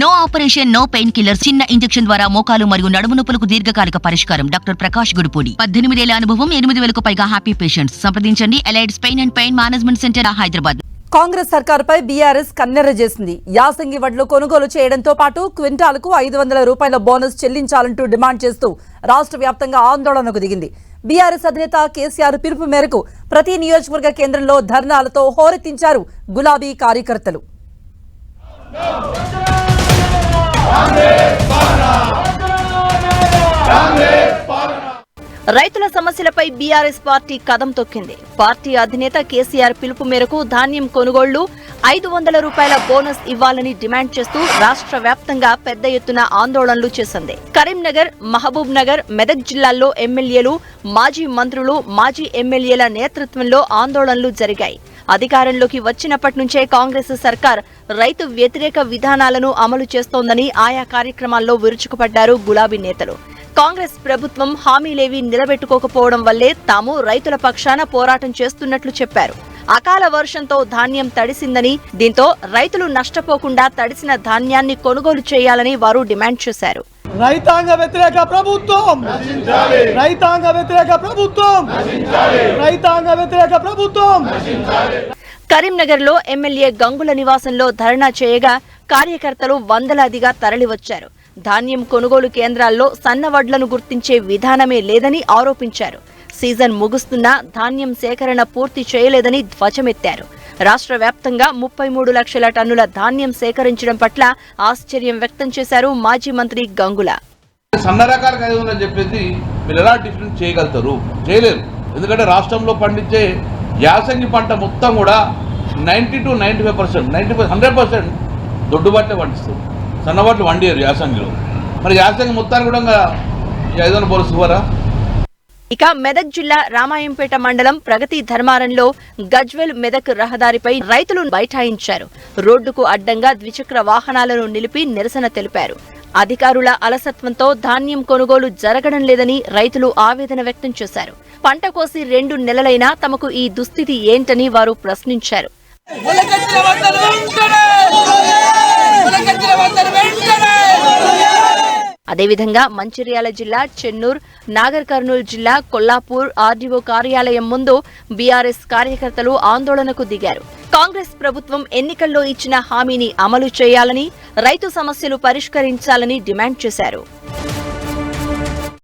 No operation no pain killer చిన్న injection ద్వారా మోకాలు మరియు నడుము నొప్పులకు దీర్ఘకాలిక పరిష్కారం. డాక్టర్ ప్రకాష్ గుడిపూడి. పద్దెనిమిదేళ్ళ అనుభవం ఎనిమిది వేలకు పైగా హ్యాపీ పేషెంట్స్ సంప్రదించండి. Allied pain and pain management centre Hyderabad. Congress సర్కారుపై BRS కన్నెర్ర చేసింది. యాసంగి వడ్లు కొనుగోలు చేయడంతో పాటు క్వింటాలకు ఐదు వందల రూపాయల బోనస్ చెల్లించాలంటూ డిమాండ్ చేస్తూ రాష్ట్ర వ్యాప్తంగా ఆందోళనకు దిగింది. బీఆర్ఎస్ అధినేత కేసీఆర్ పిలుపు మేరకు ప్రతి నియోజకవర్గ కేంద్రంలో ధర్నాలతో హోరెత్తించారు గులాబీ కార్యకర్తలు. రైతుల సమస్యలపై బీఆర్ఎస్ పార్టీ కదం తొక్కింది. పార్టీ అధినేత కేసీఆర్ పిలుపు మేరకు ధాన్యం కొనుగోళ్ళు ఐదు వందల రూపాయల బోనస్ ఇవ్వాలని డిమాండ్ చేస్తూ రాష్ట్ర వ్యాప్తంగా పెద్ద ఎత్తున ఆందోళనలు చేసింది. కరీంనగర్ మహబూబ్ నగర్ మెదక్ జిల్లాల్లో ఎమ్మెల్యేలు మాజీ మంత్రులు మాజీ ఎమ్మెల్యేల నేతృత్వంలో ఆందోళనలు జరిగాయి. అధికారంలోకి వచ్చినప్పటి నుంచే కాంగ్రెస్ సర్కార్ రైతు వ్యతిరేక విధానాలను అమలు చేస్తోందని ఆయా కార్యక్రమాల్లో విరుచుకుపడ్డారు గులాబీ నేతలు. కాంగ్రెస్ ప్రభుత్వం హామీలేవి నిలబెట్టుకోకపోవడం వల్లే తాము రైతుల పక్షాన పోరాటం చేస్తున్నట్లు చెప్పారు. అకాల వర్షంతో ధాన్యం తడిసిందని దీంతో రైతులు నష్టపోకుండా తడిసిన ధాన్యాన్ని కొనుగోలు చేయాలని వారు డిమాండ్ చేశారు. రైతాంగ వ్యతిరేక ప్రభుత్వం. రైతాంగ వ్యతిరేక ప్రభుత్వం. రైతాంగ వ్యతిరేక ప్రభుత్వం. కరీంనగర్లో ఎమ్మెల్యే గంగుల నివాసంలో ధర్నా చేయగా కార్యకర్తలు వందలాదిగా తరలివచ్చారు. ధాన్యం కొనుగోలు కేంద్రాల్లో సన్నవడ్లను గుర్తించే విధానమే లేదని ఆరోపించారు. సీజన్ ముగుస్తున్నా ధాన్యం సేకరణ పూర్తి చేయలేదని ధ్వజమెత్తారు. రాష్ట్ర వ్యాప్తంగా ముప్పై మూడు లక్షల టన్నుల ధాన్యం సేకరించడం పట్ల ఆశ్చర్యం వ్యక్తం చేశారు మాజీ మంత్రి గంగుల. సన్న రకాలు కలిగి చెప్పేసి మీరు ఎలా డిఫరెన్స్ చేయగలుగుతారు? చేయలేరు. ఎందుకంటే రాష్ట్రంలో పండించే యాసంగి పంట మొత్తం కూడా ninety to ninety five percent ninety five hundred percent దొడ్డుబాట్లే పండిస్తారు. సన్నబాట్లు వండియారు యాసంగిలో. మరి యాసంగి మొత్తాన్ని కూడా ఏదైనా పోలుసుకోరా ఐదు వందల పోలీసు ఇవ్వరా ఇక మెదక్ జిల్లా రామాయంపేట మండలం ప్రగతి ధర్మారంలో గజ్వెల్ మెదక్ రహదారిపై రైతులు బైఠాయించారు. రోడ్డుకు అడ్డంగా ద్విచక్ర వాహనాలను నిలిపి నిరసన తెలిపారు. అధికారుల అలసత్వంతో ధాన్యం కొనుగోలు జరగడం లేదని రైతులు ఆవేదన వ్యక్తం చేశారు. పంట కోసి రెండు నెలలైనా తమకు ఈ దుస్థితి ఏంటని వారు ప్రశ్నించారు. అదేవిధంగా మంచిర్యాల జిల్లా చెన్నూర్ నాగర్ కర్నూలు జిల్లా కొల్లాపూర్ ఆర్డీఓ కార్యాలయం ముందు బీఆర్ఎస్ కార్యకర్తలు ఆందోళనకు దిగారు. కాంగ్రెస్ ప్రభుత్వం ఎన్నికల్లో ఇచ్చిన హామీని అమలు చేయాలని రైతు సమస్యలు పరిష్కరించాలని డిమాండ్ చేశారు.